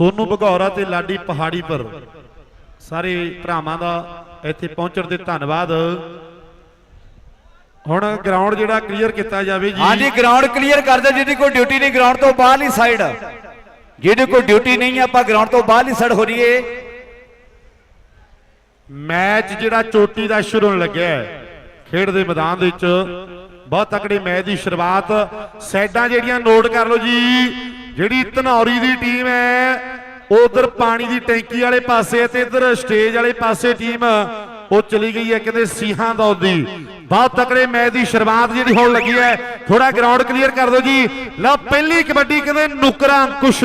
ਸੋਨੂ ਬਘੌਰਾ ਤੇ ਲਾਡੀ ਪਹਾੜੀ ਪਰ। ਸਾਰੇ ਭਰਾਵਾਂ ਦਾ ਇੱਥੇ ਪਹੁੰਚਣ ਤੇ ਧੰਨਵਾਦ। ਹੁਣ ਗਰਾਊਂਡ ਜਿਹੜਾ ਕਲੀਅਰ ਕੀਤਾ ਜਾਵੇ ਜੀ। ਹਾਂਜੀ ਗਰਾਊਂਡ ਕਲੀਅਰ ਕਰ ਦਿਓ ਜਿਹਦੀ ਕੋਈ ਡਿਊਟੀ ਨਹੀਂ ਗਰਾਊਂਡ ਤੋਂ ਬਾਹਰਲੀ ਸਾਈਡ ਜਿਹਦੀ ਕੋਈ ਡਿਊਟੀ ਨਹੀਂ ਆਪਾਂ ਗਰਾਊਂਡ ਤੋਂ ਬਾਹਰਲੀ ਸਾਈਡ ਹੋ ਰਹੀਏ ਮੈਚ ਜਿਹੜਾ ਚੋਟੀ ਦਾ ਸ਼ੁਰੂ ਹੋਣ ਲੱਗਿਆ ਹੈ ਖੇਡ ਦੇ ਮੈਦਾਨ ਦੇ ਵਿੱਚ। ਬਹੁਤ ਤਕੜੇ ਮੈਚ ਦੀ ਸ਼ੁਰੂਆਤ। ਸਾਈਡਾਂ ਜਿਹੜੀਆਂ ਨੋਟ ਕਰ ਲਓ ਜੀ। ਜਿਹੜੀ ਧਨੌਰੀ ਦੀ ਟੀਮ ਹੈ ਉਧਰ ਪਾਣੀ ਦੀ ਟੈਂਕੀ ਵਾਲੇ ਪਾਸੇ ਹੈ ਤੇ ਇਧਰ ਸਟੇਜ ਵਾਲੇ ਪਾਸੇ ਟੀਮ, ਉਹ ਚਲੀ ਗਈ ਹੈ, ਕਹਿੰਦੇ ਸੀਹਾਂ ਦੌਦੀ ਬਹੁਤ ਤਕੜੇ ਮੈਚ ਦੀ ਸ਼ੁਰੂਆਤ ਜਿਹੜੀ ਹੋਣ ਲੱਗੀ ਹੈ ਥੋੜਾ ਗਰਾਊਂਡ ਕਲੀਅਰ ਕਰ ਦਿਓ ਜੀ। ਲਓ ਪਹਿਲੀ ਕਬੱਡੀ ਕਹਿੰਦੇ ਨੁਕਰਾ ਅੰਕੁਸ਼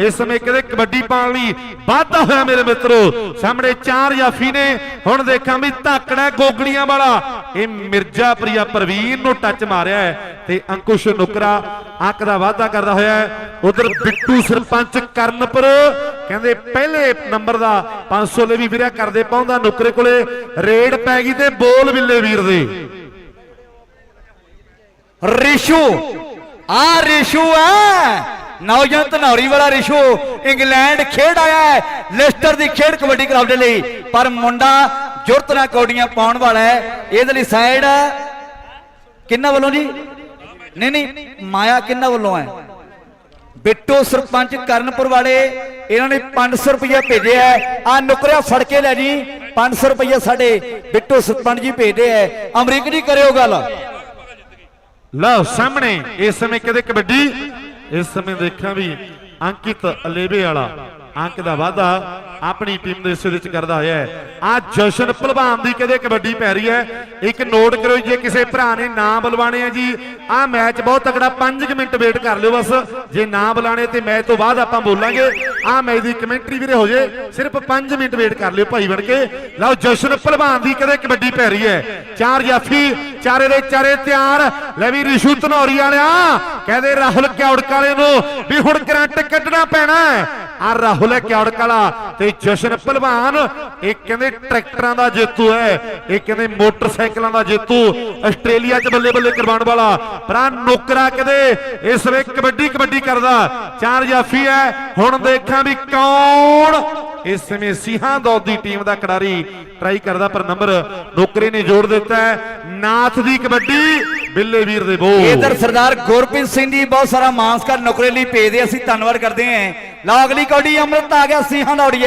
ਇਸ ਸਮੇਂ ਕਹਿੰਦੇ ਕਬੱਡੀ ਪਾਉਣ ਲਈ ਵਾਧਾ ਹੋਇਆ ਮੇਰੇ ਮਿੱਤਰੋ। ਸਾਹਮਣੇ ਚਾਰ ਜਾਫੀ ਨੇ। ਹੁਣ ਦੇਖਾਂ ਵੀ ਧਾਕੜਾ ਗੋਗੜੀਆਂ ਵਾਲਾ। ਇਹ ਮਿਰਜ਼ਾਪੁਰੀਆ ਪ੍ਰਵੀਨ ਨੂੰ ਟੱਚ ਮਾਰਿਆ ਹੈ ਤੇ ਅੰਕੁਸ਼ ਨੁਕਰਾ ਅੰਕ ਦਾ ਵਾਧਾ ਕਰਦਾ ਹੋਇਆ ਹੈ। ਉਧਰ ਬਿੱਟੂ ਸਰਪੰਚ ਕਰਨਪੁਰ ਕਹਿੰਦੇ ਪਹਿਲੇ ਨੰਬਰ ਦਾ 500 ਲੈ ਵੀ ਵੀਰਿਆ ਕਰਦੇ ਪਾਉਂਦਾ ਨੁਕਰੇ ਕੋਲੇ। ਰੇਡ ਪੈ ਗਈ ਤੇ ਬੋਲ ਬਿੱਲੇ ਵੀਰ ਦੇ। ਰਿਸ਼ੂ। ਆ ਰਿਸ਼ੂ ਹੈ। ਨੌਜਵਾਨ ਧਨੌਰੀ ਵਾਲਾ ਰਿਸ਼ੂ। ਇੰਗਲੈਂਡ ਖੇਡ ਆਇਆ ਹੈ। ਲੈਸਟਰ ਦੀ ਖੇਡ ਕਬੱਡੀ ਕਲੱਬ ਦੇ ਲਈ। ਪਰ ਮੁੰਡਾ ਜੁਰਤ ਨਾਲ ਕੌਡੀਆਂ ਪਾਉਣ ਵਾਲਾ ਹੈ। ਇਹਦੇ ਲਈ ਸਾਈਡ ਕਿੰਨਾ ਵੱਲੋਂ ਜੀ? ਨਹੀਂ ਨਹੀਂ, ਮਾਇਆ ਕਿੰਨਾ ਵੱਲੋਂ ਹੈ? ਬਿੱਟੂ ਸਰਪੰਚ ਕਰਨਪੁਰ ਵਾਲੇ, ਇਹਨਾਂ ਨੇ 500 ਰੁਪਏ ਭੇਜਿਆ ਹੈ। ਆ ਨੁਕਰਿਆ ਫੜ ਕੇ ਲੈ ਜੀ। 500 ਰੁਪਏ ਸਾਡੇ ਬਿੱਟੂ ਸਰਪੰਚ ਜੀ ਭੇਜਦੇ ਹੈ। ਅਮਰੀਕ ਜੀ ਕਰਿਓ ਗੱਲ। ਲਓ ਸਾਹਮਣੇ, ਇਸ ਸਮੇਂ ਕਹਿੰਦੇ ਕਬੱਡੀ? ਇਸ ਸਮੇਂ ਦੇਖਾਂ ਵੀ ਅੰਕਿਤ ਅਲੇਵੇ ਵਾਲਾ, ਅੰਕ ਦਾ ਵਾਧਾ ਆਪਣੀ ਟੀਮ ਦੇ ਹਿੱਸੇ ਵਿੱਚ ਕਰਦਾ ਹੋਇਆ ਹੈ। ਆ ਜਸ਼ਨ ਭਲਵਾਨ ਦੀ ਕਦੇ ਕਬੱਡੀ ਪੈ ਰਹੀ ਹੈ? ਇੱਕ ਨੋਟ ਕਰੋ ਜੇ ਕਿਸੇ ਭਰਾ ਨੇ ਨਾਂ ਬੁਲਵਾਣੇ ਆ ਜੀ, ਆ ਮੈਚ ਬਹੁਤ ਤਕੜਾ 5 ਮਿੰਟ ਵੇਟ ਕਰ ਲਿਓ ਬਸ। ਜੇ ਨਾਂ ਬੁਲਾਣੇ ਤੇ ਮੈਚ ਤੋਂ ਬਾਅਦ ਆਪਾਂ ਬੋਲਾਂਗੇ। ਆ ਮੈਚ ਦੀ ਕਮੈਂਟਰੀ ਵੀਰੇ ਹੋ ਜੇ, ਸਿਰਫ 5 ਮਿੰਟ ਵੇਟ ਕਰ ਲਿਓ ਭਾਈ ਬਣ ਕੇ। ਲਓ ਜਸ਼ਨ ਭਲਵਾਨ ਦੀ ਕਦੇ ਕਬੱਡੀ ਪੈ ਰਹੀ ਹੈ? ਚਾਰ ਜਾਫੀ, ਚਾਰੇ ਦੇ ਚਾਰੇ ਤਿਆਰ। ਲੈ ਵੀ ਰਿਸ਼ੂ ਧਨੌਰੀ ਵਾਲਿਆ, ਕਹਦੇ ਰਾਹੁਲ ਕਿਉੜਕ ਵਾਲੇ ਨੂੰ ਵੀ ਹੁਣ ਕਰੰਟ ਕੱਢਣਾ ਪੈਣਾ ਆ ਰਾਹੁਲ ਹੈ ਕਿਉੜਕ ਵਾਲਾ ਤੇ ਜਸ਼ਨ ਭਲਵਾਨ ਇਹ ਕਹਿੰਦੇ ਟਰੈਕਟਰਾਂ ਦਾ ਜੇਤੂ ਹੈ। ਇਹ ਕਹਿੰਦੇ ਮੋਟਰਸਾਈਕਲਾਂ ਦਾ ਜੇਤੂ, ਆਸਟ੍ਰੇਲੀਆ 'ਚ ਬੱਲੇ ਬੱਲੇ ਕਰਵਾਉਣ ਵਾਲਾ। ਪਰ ਨੌਕਰਾ ਕਦੇ ਇਸ ਵੇ ਕਬੱਡੀ ਕਬੱਡੀ ਕਰਦਾ। ਚਾਰ ਜਾਫੀ ਹੈ। ਹੁਣ ਦੇਖਾਂ ਵੀ ਕੌਣ ਇਸ ਸਮੇਂ ਸਿੰਘਾਂ ਦੌਦ ਦੀ ਟੀਮ ਦਾ ਖਿਡਾਰੀ ਟਰਾਈ ਕਰਦਾ, ਪਰ ਨੰਬਰ ਨੌਕਰੇ ਨੇ ਜੋੜ ਦਿੱਤਾ ਹੈ। ਨਾਥ ਦੀ ਕਬੱਡੀ ਬਿੱਲੇ ਵੀਰ ਦੇ ਬੋ ਇਧਰ ਸਰਦਾਰ ਗੁਰਪ੍ਰੀਤ ਸਿੰਘ ਜੀ ਬਹੁਤ ਸਾਰਾ ਮਾਨਸਕਾਰ ਨੌਕਰੀ ਲਈ ਭੇਜਦੇ ਅਸੀਂ ਧੰਨਵਾਦ ਕਰਦੇ ਹਾਂ। ਲਓ ਅਗਲੀ ਕੌਡੀ, ਅੰਮ੍ਰਿਤ ਆ ਗਿਆ ਸਿੰਘਾਂ ਦੌੜੀ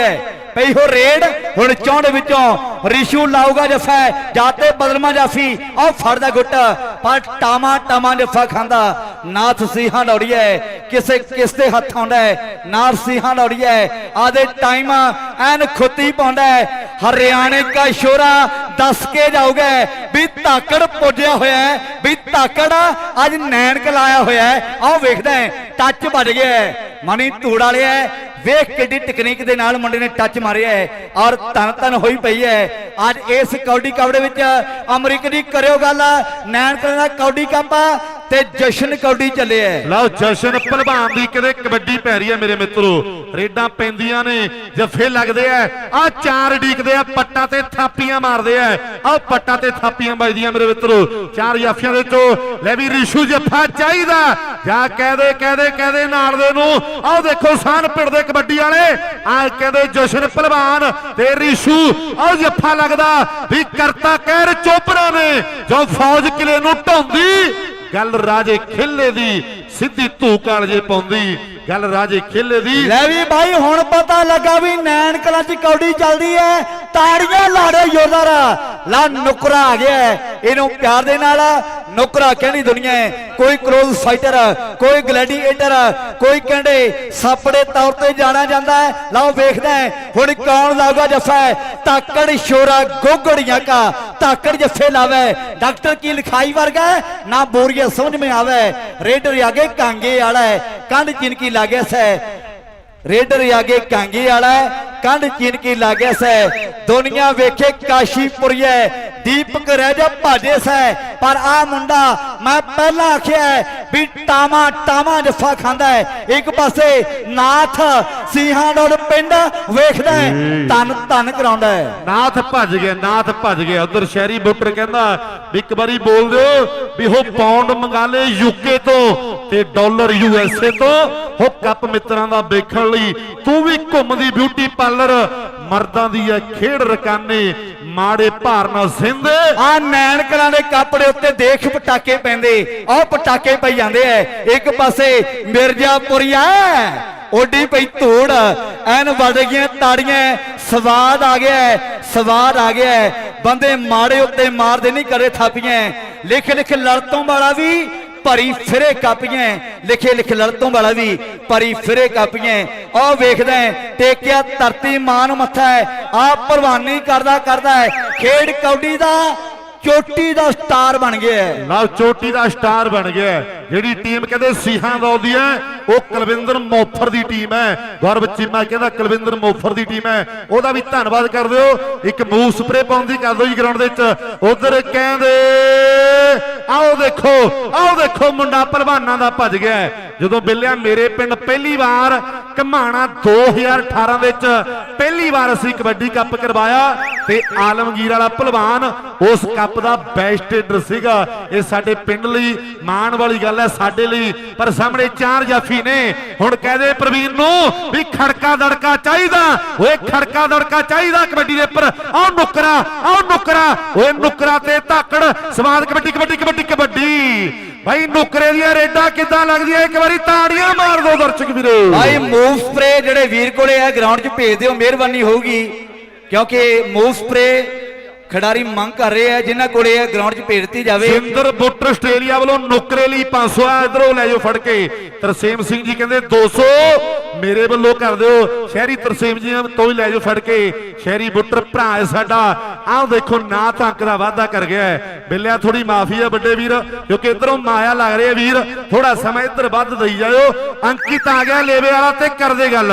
ਪਈ ਹੋ ਰੇਡ, ਹੁਣ ਚੌਂਡ ਵਿੱਚੋਂ ਰਿਸ਼ੂ ਲਾਊਗਾ ਜਫਾ ਜਾਤੇ ਬਦਲਮਾ ਜਾਫੀ ਆਹ ਫੜਦਾ ਗੁੱਟ, ਪਰ ਟਾਮਾ ਟਾਮਾ ਜਫਾ ਖਾਂਦਾ। ਨਾਥ ਸਿੰਘਾਂ ਦੌੜੀ ਹੈ ਕਿਸੇ ਕਿਸ ਦੇ ਹੱਥ ਆਉਂਦਾ ਹੈ? ਨਾਥ ਸਿੰਘਾਂ ਦੌੜੀ ਹੈ ਆਦੇ ਟਾਈਮ ਐਨ ਖੁੱਤੀ ਪਾਉਂਦਾ ਹਰਿਆਣੇ ਕਾ ਸ਼ੋਰਾ ਦੱਸ ਕੇ ਜਾਊਗਾ ਵੀ ਧਾਕੜ ਪੁੱਜਿਆ ਹੋਇਆ ਹੈ, ਵੀ ਧਾਕੜ ਅੱਜ ਨੈਣਕ ਲਾਇਆ ਹੋਇਆ ਹੈ। ਆਹ ਵੇਖਦਾ ਹੈ ਟੱਚ ਵੱਜ ਗਿਆ ਹੈ। ਮਣੀ ਧੂੜ ਵਾਲਿਆ ਹੈ, ਵੇਖ ਕਿੱਡੀ ਟੈਕਨੀਕ ਦੇ ਨਾਲ ਮੁੰਡੇ ਨੇ ਟੱਚ ਮਾਰਿਆ ਹੈ ਔਰ ਤਨ ਤਨ ਹੋਈ ਪਈ ਹੈ। ਅੱਜ ਇਸ ਕੌਡੀ ਕਵੜੇ ਵਿੱਚ ਅਮਰੀਕ ਦੀ ਕਰਿਓ ਗੱਲ ਨੈਣਕ ਦਾ ਕੌਡੀ ਕੱਪ ਤੇ ਜਸ਼ਨ ਕੌਡੀ ਚੱਲਿਆ ਹੈ ਲਓ, ਜਸ਼ਨ ਭਲਵਾਨ ਦੀ ਕਿਤੇ ਕਬੱਡੀ ਪੈ ਰਹੀ ਹੈ ਮੇਰੇ ਮਿੱਤਰੋ। ਰੇਡਾਂ ਪੈਂਦੀਆਂ ਨੇ, ਜੱਫੇ ਲੱਗਦੇ ਆ ਆ ਚਾਰ ਡੀਕਦੇ ਆ, ਪੱਟਾਂ ਤੇ ਥਾਪੀਆਂ ਮਾਰਦੇ ਆ ਆ ਪੱਟਾਂ ਤੇ ਥਾਪੀਆਂ ਵੱਜਦੀਆਂ ਮੇਰੇ ਮਿੱਤਰੋ। ਚਾਰ ਜਾਫੀਆਂ ਦੇ ਵਿੱਚੋਂ ਲੈ ਵੀ ਰਿਸ਼ੂ ਜੱਫਾ ਚਾਹੀਦਾ। ਜਾ ਕਹਦੇ ਕਹਦੇ ਕਹਦੇ ਨਾਲ ਦੇ ਨੂੰ, ਆਹ ਦੇਖੋ ਸਾਨ ਪਿੜਦੇ ਕਬੱਡੀ ਵਾਲੇ। ਆ ਕਹਿੰਦੇ ਜਸ਼ਨ ਭਲਵਾਨ ਤੇ ਰਿਸ਼ੂ, ਆਹ ਜੱਫਾ ਲੱਗਦਾ ਵੀ ਕਰਤਾ ਕਹਿਰ ਚੋਪੜਾ ਨੇ। ਜੋ ਫੌਜ ਕਿਲੇ ਨੂੰ ਢਾਉਂਦੀ ਗੱਲ ਰਾਜੇ ਖੇਲੇ ਦੀ, ਸਿੱਧੀ ਧੂ ਕਾਲਜੇ ਪਾਉਂਦੀ। ਗੱਲ ਰਾਜੇ ਖੇਲੇ ਦੀ। ਲੈ ਵੀ ਭਾਈ ਹੁਣ ਪਤਾ ਲੱਗਾ ਵੀ ਨੈਣ ਕਲਾਂ ਚ ਕੌਡੀ ਚੱਲਦੀ ਐ। ਤਾੜੀਆਂ ਲਾੜੇ ਜ਼ੋਰਦਾਰ ਲਾ ਨੁਕਰਾ ਆ ਗਿਆ ਇਹਨੂੰ ਪਿਆਰ ਦੇ ਨਾਲ ਨੁਕਰਾ ਕਹਿੰਦੀ ਦੁਨੀਆ ਕੋਈ ਕਲੋਜ਼ ਫਾਈਟਰ, ਕੋਈ ਗਲੈਡੀਏਟਰ, ਕੋਈ ਕਹਿੰਦੇ ਸਾਪੜੇ ਤੌਰ ਤੇ ਜਾਣਾ ਜਾਂਦਾ ਹੈ। ਲਓ ਵੇਖਦੇ ਹੁਣ ਕੌਣ ਲਾਊਗਾ ਜੱਫਾ ਤਾਕੜ ਸ਼ੋਰਾ ਗੋਗੜੀਆਂ ਕਾ। ਤਾਕੜ ਜੱਫੇ ਲਾਵੇ। ਡਾਕਟਰ ਕੀ ਲਿਖਾਈ ਵਰਗਾ ਨਾ ਬੋਰੀਆ ਸਮਝ ਮੇ ਆਵੇ। ਰੇਡਰ ਆਗੇ ਕਾਂਗੇ ਵਾਲਾ ਕੰਧ ਜਿੰਨ ਕੀ ਲਾਗੇ ਸੈ। ਰੇਡਰ ਆਗੇ ਕਾਂਗੇ ਵਾਲਾ ਕੰਧ ਚੀਨ ਕੀ ਲਾਗਿਆ ਸੈ। ਦੁਨੀਆ ਵੇਖੇ ਕਾਸ਼ੀਪੁਰੀਏ ਦੀਪਕ ਰਹਿ ਜਾ ਭਾਜੇ ਸੈ ਪਰ ਆ ਮੁੰਡਾ ਮੈਂ ਪਹਿਲਾਂ ਆਖਿਆ ਵੀ ਟਾਮਾ ਟਾਮਾ ਜੱਫਾ ਖਾਂਦਾ ਹੈ। ਇੱਕ ਪਾਸੇ ਨਾਥ ਸਿੰਘਾਂ ਡੋਲ ਪਿੰਡ ਵੇਖਦਾ ਹੈ ਤਨ ਤਨ ਕਰਾਉਂਦਾ ਹੈ। ਨਾਥ ਭੱਜ ਗਿਆ ਨਾਥ ਭੱਜ ਗਿਆ। ਉਧਰ ਸ਼ਹਿਰੀ ਬੁੱਟਰ ਕਹਿੰਦਾ ਵੀ ਇੱਕ ਵਾਰੀ ਬੋਲ ਦਿਓ ਵੀ ਉਹ ਪੌਂਡ ਮੰਗਾ ਲੇ ਯੂਕੇ ਤੋਂ ਤੇ ਡਾਲਰ ਯੂਐਸਏ ਤੋਂ। ਹੋ ਕੱਪ ਮਿੱਤਰਾਂ ਦਾ ਵੇਖਣ ਲਈ ਤੂੰ ਵੀ ਘੁੰਮਦੀ ਬਿਊਟੀ ਪਾਰਲਰ ਮਰਦਾਂ ਦੀ ਹੈ ਖੇਡ ਰਕਾਨੇ ਮਾੜੇ ਭਾਰ ਨਾਲ ਸਿੰਦੇ ਆ ਨੈਣਕਲਾਂ ਦੇ ਕੱਪੜੇ ਉੱਤੇ ਦੇਖ ਪਟਾਕੇ ਪੈਂਦੇ। ਆਹ ਪਟਾਕੇ ਪਈ ਜਾਂਦੇ ਐ। ਇੱਕ ਪਾਸੇ ਮਿਰਜ਼ਾਪੁਰੀਆ ਓਡੀ ਪਈ ਧੂੜ। ਐਨ ਵੱਜ ਗਈਆਂ ਤਾੜੀਆਂ ਸਵਾਦ ਆ ਗਿਆ ਸਵਾਦ ਆ ਗਿਆ ਬੰਦੇ ਮਾੜੇ ਉੱਤੇ ਮਾਰਦੇ ਨਹੀਂ ਕਰੇ ਥਾਪੀਆਂ ਲਿਖ ਲਿਖ ਲੜਤੋਂ ਵਾਲਾ ਵੀ ਭਰੀ ਫਿਰੇ ਕਾਪੀਆਂ ਲਿਖੇ ਲਿਖ ਲੜਤੋਂ ਵਾਲਾ ਵੀ ਭਰੀ ਫਿਰੇ ਕਾਪੀਆਂ ਉਹ ਵੇਖਦਾ ਟੇਕਿਆ ਧਰਤੀ ਮਾਨ ਮੱਥਾ ਹੈ ਆ ਪ੍ਰਵਾਨੀ ਕਰਦਾ ਕਰਦਾ ਹੈ ਖੇਡ ਕੌਡੀ ਦਾ ਚੋਟੀ ਦਾ ਸਟਾਰ ਬਣ ਗਿਆ ਨਾਲ ਚੋਟੀ ਦਾ ਸਟਾਰ ਬਣ ਗਿਆ ਜਿਹੜੀ ਟੀਮ ਕਹਿੰਦੇ ਸੀਹਾਂ ਦੌਲਦੀ ਹੈ, ਉਹ ਕੁਲਵਿੰਦਰ ਮੋਫਰ ਦੀ ਟੀਮ ਹੈ। ਗੌਰਵ ਚੀਮਾ ਕਹਿੰਦਾ ਕੁਲਵਿੰਦਰ ਮੋਫਰ ਦੀ ਟੀਮ ਹੈ। ਉਹਦਾ ਵੀ ਧੰਨਵਾਦ ਕਰ ਦਿਓ। ਇੱਕ ਮੂਵ ਸਪਰੇ ਪਾਉਣ ਦੀ ਕਰ ਦਿਓ ਜੀ ਗਰਾਊਂਡ ਦੇ ਵਿੱਚ। ਉਧਰ ਕਹਿੰਦੇ, ਆਓ ਦੇਖੋ ਆਓ ਦੇਖੋ, ਮੁੰਡਾ ਪਹਿਲਵਾਨਾਂ ਦਾ ਭੱਜ ਗਿਆ ਜਦੋਂ ਬਿੱਲਿਆ ਮੇਰੇ ਪਿੰਡ ਪਹਿਲੀ ਵਾਰ, ਘਮਾਣਾ 2018 ਵਿੱਚ ਪਹਿਲੀ ਵਾਰ ਅਸੀਂ ਕਬੱਡੀ ਕੱਪ ਕਰਵਾਇਆ ਤੇ ਆਲਮਗੀਰ ਵਾਲਾ ਪਹਿਲਵਾਨ ਉਸ ਕੱਪ ਦਾ ਬੈਸਟ ਏਡਰ ਸੀਗਾ। ਇਹ ਸਾਡੇ ਪਿੰਡ ਲਈ ਮਾਣ ਵਾਲੀ ਗੱਲ ਹੈ ਸਾਡੇ ਲਈ, ਪਰ ਸਾਹਮਣੇ ਚਾਰ ਜਾਫੀ ਨੇ। ਹੁਣ ਕਹਦੇ ਪ੍ਰਵੀਨ ਨੂੰ ਵੀ ਖੜਕਾ ਦੜਕਾ ਚਾਹੀਦਾ। ਓਏ ਖੜਕਾ ਦੜਕਾ ਚਾਹੀਦਾ ਕਬੱਡੀ ਦੇ ਉੱਪਰ। ਆਹ ਨੁਕਰਾ ਆਹ ਨੁਕਰਾ, ਓਏ ਨੁਕਰਾ ਤੇ ਧਾਕੜ। ਸਵਾਦ ਕਬੱਡੀ ਕਬੱਡੀ ਕਬੱਡੀ ਕਬੱਡੀ। ਭਾਈ ਨੁਕਰੇ ਦੀਆਂ ਰੇਡਾਂ ਕਿੱਦਾਂ ਲੱਗਦੀਆਂ? ਇੱਕ ਵਾਰੀ ਤਾੜੀਆਂ ਮਾਰ ਦਿਓ ਦਰਸ਼ਕ ਵੀਰੋ। ਭਾਈ ਮੂਵ ਸਪਰੇ ਜਿਹੜੇ ਵੀਰ ਕੋਲੇ ਆ ਗਰਾਊਂਡ 'ਚ ਭੇਜ ਦਿਓ, ਮਿਹਰਬਾਨੀ ਹੋਊਗੀ। ਕਿਉਂਕਿ ਮੂਵ ਸਪਰੇ ਖਿਡਾਰੀ ਮੰਗ ਕਰ ਰਹੇ ਆ, ਜਿਨ੍ਹਾਂ ਕੋਲੇ ਆ ਗਰਾਊਂਡ 'ਚ ਭੇਜ ਦਿੱਤੀ ਜਾਵੇ। ਸਿੰਦਰ ਬੁੱਟ ਆਸਟ੍ਰੇਲੀਆ ਵੱਲੋਂ ਨੁਕਰੇ ਲਈ 500 ਆ, ਇਧਰੋਂ ਲੈ ਜਾਓ ਫੜ ਕੇ। ਤਰਸੇਮ ਸਿੰਘ ਜੀ ਕਹਿੰਦੇ 200 ਮੇਰੇ ਵੱਲੋਂ ਕਰ ਦਿਓ। ਸ਼ਹਿਰੀ ਤਰਸੇਮ ਜੀ ਤੋਂ ਹੀ ਲੈ ਜਾਓ ਫੜ ਕੇ। ਸ਼ਹਿਰੀ ਬੁੱਟਰ ਭਰਾ ਹੈ ਸਾਡਾ। ਆਹ ਦੇਖੋ, ਨਾ ਤਾਂ ਦਾ ਵਾਅਦਾ ਕਰ ਗਿਆ ਬਿੱਲਿਆ ਥੋੜੀ ਮਾਫੀ ਆ ਵੱਡੇ ਵੀਰ, ਕਿਉਂਕਿ ਇਧਰੋਂ ਮਾਇਆ ਲੱਗ ਰਹੀ ਹੈ ਵੀਰ। ਥੋੜਾ ਸਮਾਂ ਇੱਧਰ ਵੱਧ ਦਈ ਜਾਇਓ। ਅੰਕਿਤ ਆ ਗਿਆ ਲੇਵੇ ਵਾਲਾ ਤੇ ਕਰਦੇ ਗੱਲ।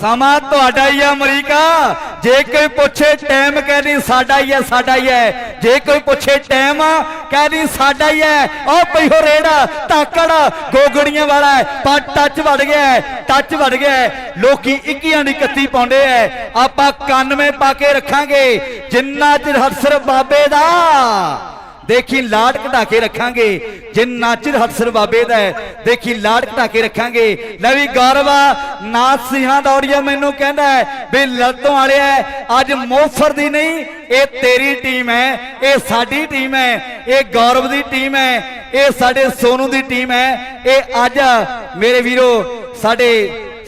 ਸਮਾਂ ਤੁਹਾਡਾ ਹੀ ਆ, ਅਮਰੀਕਾ। ਜੇ ਕੋਈ ਪੁੱਛੇ ਟਾਈਮ ਕਹਿੰਦੀ ਸਾਡਾ ਹੀ ਹੈ ਸਾਡਾ ਹੀ ਹੈ ਜੇ ਕੋਈ ਪੁੱਛੇ ਟਾਈਮ ਕਹਿੰਦੀ ਸਾਡਾ ਹੀ ਹੈ। ਉਹ ਪਈ ਹੋ ਰੇੜਾ ਤਾਕੜ ਗੋਗੜੀਆਂ ਵਾਲਾ ਪਰ ਟੱਚ ਵੜ ਗਿਆ ਹੈ, ਟੱਚ ਵੜ ਗਿਆ ਲੋਕੀ 21 ਦੀ 31 ਪਾਉਂਦੇ ਐ ਆਪਾਂ 91 ਪਾ ਕੇ ਰੱਖਾਂਗੇ। ਜਿੰਨਾ ਚਿਰ ਹਰਸਰ ਬਾਬੇ ਦਾ ਦੇਖੀ ਲਾਡ ਘਟਾ ਕੇ ਰੱਖਾਂਗੇ ਜਿੰਨਾ ਚਿਰ ਹਸਰ ਬਾਬੇ ਦਾ ਹੈ, ਦੇਖੀ ਲਾਡ ਘਟਾ ਕੇ ਰੱਖਾਂਗੇ। ਲੈ ਵੀ ਗੌਰਵ ਨਾਥ ਸਿੰਘਾਂ ਦੌੜੀਆ ਮੈਨੂੰ ਕਹਿੰਦਾ ਹੈ ਵੀ ਲੱਤੋਂ ਵਾਲਿਆ ਹੈ, ਅੱਜ ਮੋਫਰ ਦੀ ਨਹੀਂ ਇਹ ਤੇਰੀ ਟੀਮ ਹੈ ਇਹ ਸਾਡੀ ਟੀਮ ਹੈ ਇਹ ਗੌਰਵ ਦੀ ਟੀਮ ਹੈ ਇਹ ਸਾਡੇ ਸੋਨੂ ਦੀ ਟੀਮ ਹੈ ਇਹ ਅੱਜ ਮੇਰੇ ਵੀਰੋ ਸਾਡੇ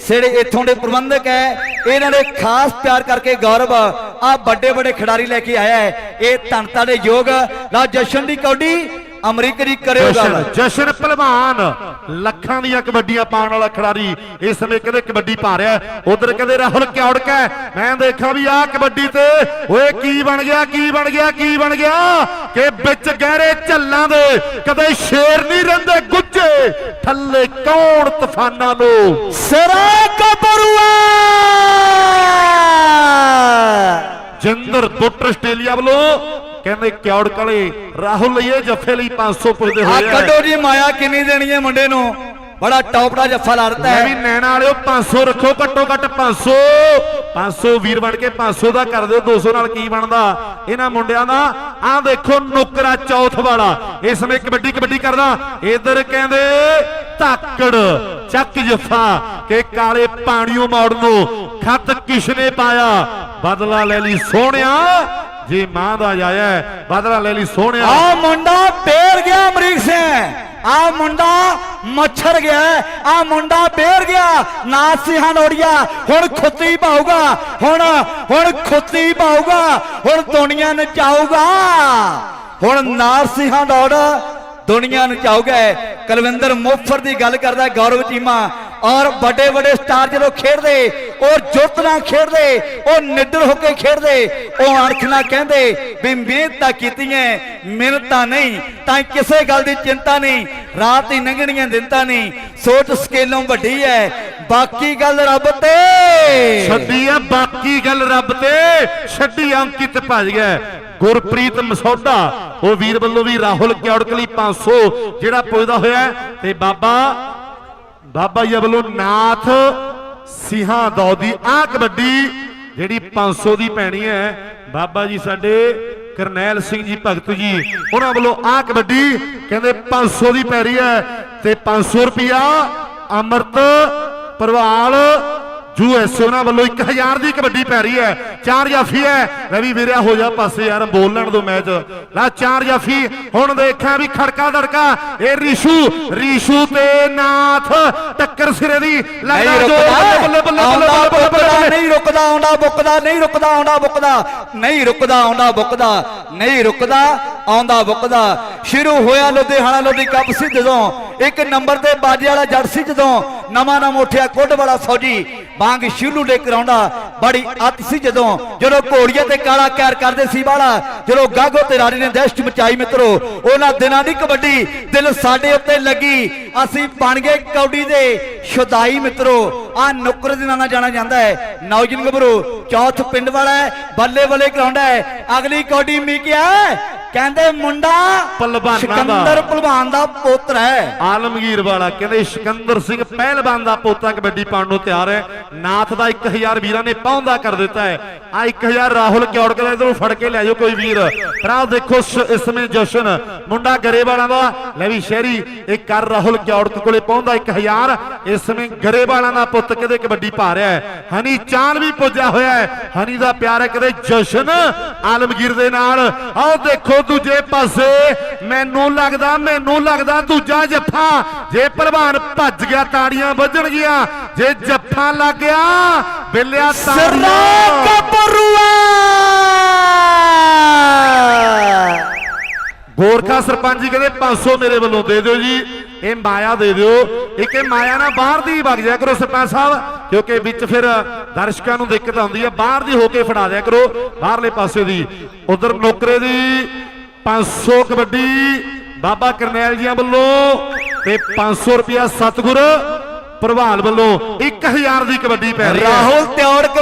ਜਿਹੜੇ ਇੱਥੋਂ ਦੇ ਪ੍ਰਬੰਧਕ ਹੈ, ਇਹਨਾਂ ਨੇ ਖਾਸ ਪਿਆਰ ਕਰਕੇ ਗੌਰਵ ਆ ਵੱਡੇ ਵੱਡੇ ਖਿਡਾਰੀ ਲੈ ਕੇ ਆਇਆ ਹੈ। ਇਹ ਧੰਨਤਾ ਦੇ ਯੋਗ ਲਾ ਜਸ਼ਨ ਦੀ ਕੌਡੀ। ਅਮਰੀਕ ਦੀ ਕਰਿਓ ਜਸ਼ਨ ਗੱਲ। ਜਸ਼ਨ ਪਹਿਲਵਾਨ ਲੱਖਾਂ ਦੀਆਂ ਕਬੱਡੀਆਂ ਪਾਉਣ ਵਾਲਾ ਖਿਡਾਰੀ ਇਸ ਸਮੇਂ ਕਹਿੰਦੇ ਕਬੱਡੀ ਪਾ ਰਿਹਾ ਉਧਰ ਕਹਿੰਦੇ ਰਾਹੁਲ ਕਿਉੜਕਾ ਮੈਂ ਦੇਖਾਂ ਵੀ ਆਹ ਕਬੱਡੀ ਤੇ ਓਏ ਕੀ ਬਣ ਗਿਆ ਕੀ ਬਣ ਗਿਆ ਕੀ ਬਣ ਗਿਆ? ਕਿ ਵਿੱਚ ਗਹਿਰੇ ਝੱਲਾਂ ਦੇ ਕਦੇ ਸ਼ੇਰ ਨਹੀਂ ਰਹਿੰਦੇ ਗੁੱਜੇ ਥੱਲੇ ਕੌਣ ਤੂਫਾਨਾਂ ਨੂੰ? ਸਰਾ ਕਬਰੂਆ ਜਿੰਦਰ ਬੁੱਟ ਆਸਟ੍ਰੇਲੀਆ ਵੱਲੋਂ ਕਹਿੰਦੇ ਕਿਉੜ ਕਲੇ ਰਾਹੁਲ ਲਈ ਇਹ ਜੱਫੇ ਲਈ 500 ਪੁੱਜਦੇ ਹੋਏ ਆ। ਕੱਢੋ ਜੀ ਮਾਇਆ ਕਿੰਨੀ ਦੇਣੀ ਹੈ ਮੁੰਡੇ ਨੂੰ? ਬੜਾ ਟੌਪ ਦਾ ਜੱਫਾ ਲਾ ਦਿੱਤਾ ਮੈਂ ਵੀ ਹੈ ਨੈਣਾ ਵਾਲਿਓ 500 ਰੱਖੋ ਘੱਟੋ ਘੱਟ 500 500 ਵੀਰ ਬਣ ਕੇ 500 ਦਾ ਕਰ ਦਿਓ 200 ਨਾਲ ਕੀ ਬਣਦਾ? ਇਹਨਾਂ ਮੁੰਡਿਆਂ ਦਾ ਆਹ ਦੇਖੋ ਨੁਕਰਾ ਚੌਥ ਵਾਲਾ। ਇਸ ਸਮੇਂ ਕਬੱਡੀ ਕਬੱਡੀ ਕਰਦਾ। ਇਧਰ ਕਹਿੰਦੇ ਧਾਕੜ ਚੱਕ ਜਫਾ। ਕਿ ਕਾਲੇ ਪਾਣੀਓ ਮੋੜ ਨੂੰ ਖੱਤ ਕਿਸ਼ਨੇ ਪਾਇਆ। ਬਦਲਾ ਲੈ ਲਈ ਸੋਹਣਿਆ, ਜੇ ਮਾਂ ਦਾ ਆਇਆ ਬਦਲਾ ਲੈ ਲਈ ਸੋਹਣਿਆ। ਆ ਮੁੰਡਾ ਬੇਰ ਗਿਆ ਅਮਰੀਕ ਸਿੰਘ, ਆ ਮੁੰਡਾ ਮੱਛਰ ਗਿਆ, ਆ ਮੁੰਡਾ ਬੇਰ ਗਿਆ, ਨਾਥ ਸਿੰਘਾਂ ਲੋੜੀਆ, ਹੁਣ ਖੁੱਤੀ ਪਾਊਗਾ, ਹੁਣ ਹੁਣ ਖੁੱਤੀ ਪਾਊਗਾ, ਹੁਣ ਦੁਨੀਆ ਨਚਾਊਗਾ। ਹੁਣ ਨਾਥ ਸਿੰਘਾਂ ਦੌੜ ਦੁਨੀਆ ਨਚਾਊਗਾ। ਕਲਵਿੰਦਰ ਮੁਫਰ ਦੀ ਗੱਲ ਕਰਦਾ ਗੌਰਵ ਚੀਮਾ ਔਰ ਵੱਡੇ ਵੱਡੇ ਸਟਾਰ ਜਦੋਂ ਖੇਡਦੇ, ਉਹ ਜੁੱਤ ਨਾਲ ਖੇਡਦੇ, ਉਹ ਨਿੱਡਰ ਹੋ ਕੇ ਖੇਡਦੇ, ਉਹ ਅਣਖ ਨਾਲ ਕਹਿੰਦੇ ਵੀ ਮਿਹਨਤਾਂ ਕੀਤੀਆਂ ਮਿਹਨਤਾਂ ਨਹੀਂ, ਤਾਂ ਕਿਸੇ ਗੱਲ ਦੀ ਚਿੰਤਾ ਨਹੀਂ, ਰਾਤ ਹੀ ਲੰਘਣੀਆਂ ਦਿੰਤਾ ਨਹੀਂ, ਸੋਚ ਸਕੇਲੋਂ ਵੱਡੀ ਹੈ ਬਾਕੀ ਗੱਲ ਰੱਬ ਤੇ। ਛੱਡੀ ਆ ਬਾਕੀ ਗੱਲ ਰੱਬ ਤੇ, ਛੱਡੀ ਅੰਕਿਤ ਭੱਜ ਗਿਆ ਗੁਰਪ੍ਰੀਤ ਮਸੌਦਾ ਉਹ ਵੀਰ ਵੱਲੋਂ ਵੀ ਰਾਹੁਲ ਕਿਉੜਕਲੀ 500 ਜਿਹੜਾ ਪੁੱਜਦਾ ਹੋਇਆ ਤੇ ਬਾਬਾ ਬਾਬਾ ਜੀ ਵੱਲੋਂ ਨਾਥ ਸਿਹਾਂ ਦੌਦੀ ਆ ਕਬੱਡੀ ਜਿਹੜੀ 500 ਦੀ ਪੈਣੀ ਹੈ। ਬਾਬਾ ਜੀ ਸਾਡੇ ਕਰਨੈਲ ਸਿੰਘ ਜੀ, ਭਗਤ ਜੀ, ਉਹਨਾਂ ਵੱਲੋਂ ਆ ਕਬੱਡੀ ਕਹਿੰਦੇ 500 ਦੀ ਪੈ ਰਹੀ ਹੈ ਤੇ 500 ਰੁਪਿਆ ਅਮਰਤ, ਪਰਵਾਲ ਐਸ ਉਹਨਾਂ ਵੱਲੋਂ 1000 ਦੀ ਕਬੱਡੀ ਪੈ ਰਹੀ ਹੈ। ਚਾਰ ਜਾਫੀ ਹੈ। ਰਵੀ ਵੀਰਿਆ ਹੋ ਜਾ ਪਾਸੇ ਯਾਰ ਬੋਲਣ ਦੋ ਮੈਚ। ਲਾ ਚਾਰ ਜਾਫੀ ਹੁਣ ਦੇਖਾਂ ਵੀ ਖੜਕਾ ਦੜਕਾ ਇਹ ਰੀਸ਼ੂ ਰੀਸ਼ੂ ਤੇ ਨਾਥ ਟੱਕਰ ਸਿਰੇ ਦੀ ਲੱਗਦਾ ਜੋ ਬੱਲੇ ਬੱਲੇ ਬੱਲੇ ਬੱਲੇ ਬੱਲੇ ਬੱਲੇ ਨਹੀਂ ਰੁਕਦਾ ਆਉਂਦਾ ਬੁੱਕਦਾ ਨਹੀਂ ਰੁਕਦਾ ਆਉਂਦਾ ਬੁੱਕਦਾ। ਨਹੀਂ ਰੁਕਦਾ ਆਉਂਦਾ ਬੁੱਕਦਾ। ਨਹੀਂ ਰੁਕਦਾ ਆਉਂਦਾ ਬੁੱਕਦਾ। ਸ਼ੁਰੂ ਹੋਇਆ ਲੁਧਿਆਣਾ ਲੋਧੀ ਕੱਪ ਸੀ ਜਦੋਂ। ਇੱਕ ਨੰਬਰ ਤੇ ਬਾਜੇ ਵਾਲਾ ਜੱਟ ਸੀ ਜਦੋਂ। ਨਵਾਂ ਨਵਾਂ ਉੱਠਿਆ ਕੁੱਡ ਵਾਲਾ ਫੌਜੀ ਵਾਂਗ ਸ਼ੁਰੂ ਲੈ ਕਰਾਉਂਦਾ ਬੜੀ ਅੱਤ ਸੀ ਜਦੋਂ। ਜਦੋਂ ਘੋੜੀਆਂ ਤੇ ਕਾਲਾ ਕਹਿਰ ਕਰਦੇ ਸੀ ਵਾਲਾ ਜਦੋਂ ਗਾਗੋ ਤੇ ਰਾਣੀ ਨੇ ਦਹਿਸ਼ਤ ਮਚਾਈ ਮਿੱਤਰੋ, ਉਹਨਾਂ ਦਿਨਾਂ ਦੀ ਕਬੱਡੀ ਦਿਲ ਸਾਡੇ ਉੱਤੇ ਲੱਗੀ। ਅਸੀਂ ਬਣ ਗਏ ਕੌਡੀ ਦੇ ਸ਼ੁਦਾਈ ਮਿੱਤਰੋ। ਆ ਨੁੱਕਰ ਦੇ ਨਾਂ ਨਾਲ ਜਾਣਾ ਜਾਂਦਾ ਹੈ। ਨੌਜਵਾਨ ਗੱਭਰੂ, ਚੌਥ ਪਿੰਡ ਵਾਲਾ ਹੈ ਬੱਲੇ ਬੱਲੇ ਕਰਾਉਂਦਾ ਹੈ। ਅਗਲੀ ਕੌਡੀ ਮੀਕਿਆ ਕਹਿੰਦੇ ਮੁੰਡਾ ਭਲਵਾਨਾਂ ਦਾ। ਸਿਕੰਦਰ ਪਹਿਲਵਾਨ ਦਾ ਪੁੱਤਰ ਹੈ। ਆਲਮਗੀਰ ਵਾਲਾ ਕਹਿੰਦੇ ਸਿਕੰਦਰ ਸਿੰਘ ਪਹਿਲਵਾਨ ਦਾ ਪੋਤਾ ਕਬੱਡੀ ਪਾਉਣ ਨੂੰ ਤਿਆਰ ਹੈ। ਨਾਥ ਦਾ 1000 ਵੀਰਾਂ ਨੇ ਪਹੁੰਚਦਾ ਕਰ ਦਿੱਤਾ ਹੈ। ਆ 1000 ਰਾਹੁਲ ਕਿਉੜਕ ਦਾ ਇਧਰੋਂ ਫੜ ਕੇ ਲੈ ਜਾਓ ਕੋਈ ਵੀਰ। ਭਰਾ ਦੇਖੋ ਇਸ ਸਮੇਂ ਜਸ਼ਨ। ਮੁੰਡਾ ਗਰੇਵਾਲਾਂ ਦਾ। ਲੈ ਵੀ ਸ਼ਹਿਰੀ ਇਹ ਕਰ ਰਾਹੁਲ ਕਿਉੜਕ ਕੋਲੇ ਪਹੁੰਚਦਾ 1000 ਇਸ ਸਮੇਂ ਗਰੇਵਾਲਾਂ ਦਾ ਪੁੱਤ ਕਿਤੇ ਕਬੱਡੀ ਪਾ ਰਿਹਾ ਹੈ। ਹਨੀ ਚਾਂਦ ਵੀ ਪੁੱਜਿਆ ਹੋਇਆ ਹੈ। ਹਨੀ ਦਾ ਪਿਆਰ ਹੈ ਕਦੇ ਜਸ਼ਨ ਆਲਮਗੀਰ ਦੇ ਨਾਲ। ਆਓ ਦੇਖੋ ਦੂਜੇ ਪਾਸੇ ਮੈਨੂੰ ਲੱਗਦਾ ਮੈਨੂੰ ਲੱਗਦਾ ਦੂਜਾ ਜੱਫਾ। ਜੇ ਪਹਿਲਵਾਨ ਭੱਜ ਗਿਆ ਤਾੜੀਆਂ ਵੱਜਣਗੀਆਂ ਜੇ ਜੱਫਾ ਲੱਗ ਗਿਆ ਬਿੱਲਿਆ ਤਾੜੀਆਂ ਗੋਰਖਾ ਸਰਪੰਚ ਜੀ ਕਹਿੰਦੇ 500 ਮੇਰੇ ਵੱਲੋਂ ਦੇ ਦਿਓ ਜੀ। ਇਹ ਮਾਇਆ ਦੇ ਦਿਓ। ਇੱਕ ਇਹ ਮਾਇਆ ਨਾ ਬਾਹਰ ਦੀ ਵਗ ਜਾ ਕਰੋ ਸਰਪੰਚ ਸਾਹਿਬ ਕਿਉਂਕਿ ਵਿੱਚ ਫਿਰ ਦਰਸ਼ਕਾਂ ਨੂੰ ਦਿੱਕਤ ਆਉਂਦੀ ਹੈ ਬਾਹਰ ਦੀ ਹੋ ਕੇ ਫੜਾ ਦਿਆ ਕਰੋ। ਬਾਹਰਲੇ ਪਾਸੇ ਦੀ। ਉਧਰ ਨੌਕਰੇ ਦੀ। 500 ਕਬੱਡੀ ਬਾਬਾ ਕਰਨੈਲ ਜੀਆਂ ਵੱਲੋਂ ਤੇ 500 ਰੁਪਿਆ ਸਤਗੁਰ ਪ੍ਰਭਾਲ ਵੱਲੋਂ 1000 ਦੀ ਕਬੱਡੀ ਪੈ ਰਹੀ ਹੈ। ਰਾਹੁਲ ਤਿਉੜਕ